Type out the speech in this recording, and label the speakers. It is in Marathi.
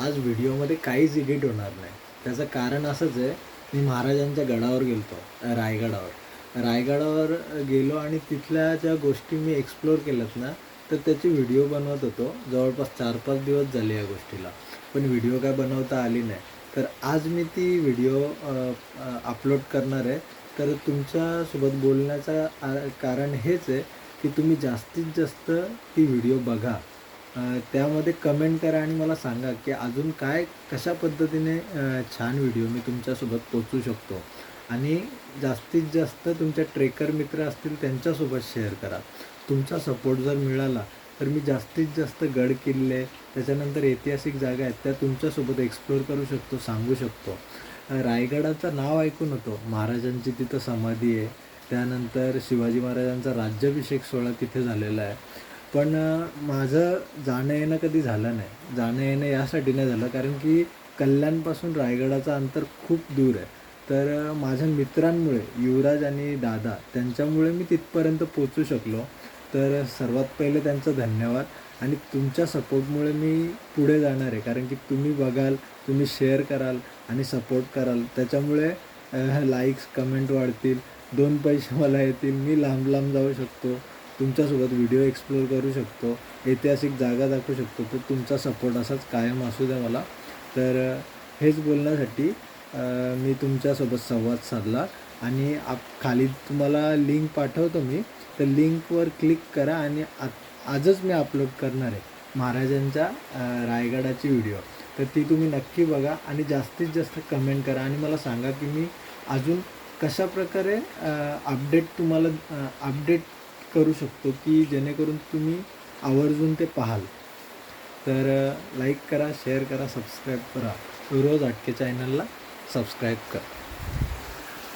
Speaker 1: आज व्हिडिओमध्ये काहीच एडिट होणार नाही. त्याचं कारण असंच आहे मी महाराजांच्या गडावर गेलो अ, रायगडावर. रायगडावर गेलो आणि तिथल्या ज्या गोष्टी मी एक्सप्लोअर केल्यात ना तर त्याची व्हिडिओ बनवत होतो. जवळपास चार पाच दिवस झाले या गोष्टीला. पण व्हिडिओ काय बनवता आली नाही. तर आज मी ती व्हिडिओ अपलोड करणार आहे. तर तुमच्यासोबत बोलण्याचं कारण हेच आहे की तुम्ही जास्तीत जास्त ती व्हिडिओ बघा. त्यामध्ये कमेंट करा आणि मला सांगा की अजून काय कशा पद्धतीने छान व्हिडिओ मी तुमच्यासोबत पोचू शकतो. आणि जास्तीत जास्त तुमच्या ट्रेकर मित्र असतील त्यांच्यासोबत शेअर करा. तुमचा सपोर्ट जर मिळाला तर मी जास्तीत जास्त गड किल्ले त्याच्यानंतर ऐतिहासिक जागा आहेत त्या तुमच्यासोबत एक्सप्लोअर करू शकतो सांगू शकतो. रायगडाचं नाव ऐकून होतो. महाराजांची तिथं समाधी आहे. त्यानंतर शिवाजी महाराजांचा राज्याभिषेक सोहळा तिथे झालेला आहे. पण माझं जाणं येणं कधी झालं नाही. जाणं येणं यासाठी नाही झालं कारण की कल्याणपासून रायगडाचं अंतर खूप दूर आहे. तर माझ्या मित्रांमुळे युवराज आणि दादा त्यांच्यामुळे मी तिथपर्यंत पोचू शकलो. तर सर्वात पहिले त्यांचं धन्यवाद आणि तुमच्या सपोर्टमुळे मी पुढे जाणार आहे. कारण की तुम्ही बघाल तुम्ही शेअर कराल आणि सपोर्ट कराल. त्याच्यामुळे लाईक्स कमेंट वाढतील. दोन पैसे मला येतील. मी लांब लांब जाऊ शकतो. तुमच्यासोबत व्हिडिओ एक्सप्लोअर करू शकतो ऐतिहासिक जागा दाखवू शकतो तर तुमचा सपोर्ट असाच कायम असू द्या मला. तर हेच बोलण्यासाठी मी तुमच्यासोबत संवाद साधला आणि आप खाली तुम्हाला लिंक पाठवतो मी. तर लिंकवर क्लिक करा आणि आ आजच मी अपलोड करणार आहे महाराजांच्या रायगडाची व्हिडिओ तर ती तुम्ही नक्की बघा आणि जास्तीत जास्त कमेंट करा आणि मला सांगा की मी अजून कशा प्रकारे अपडेट तुम्हाला अपडेट करू शकतो की जेणेकरून तुम्ही आवर्जून ते पाहाल. तर लाईक करा शेअर करा सबस्क्राईब करा. रोज अटके चॅनलला सबस्क्राईब करा.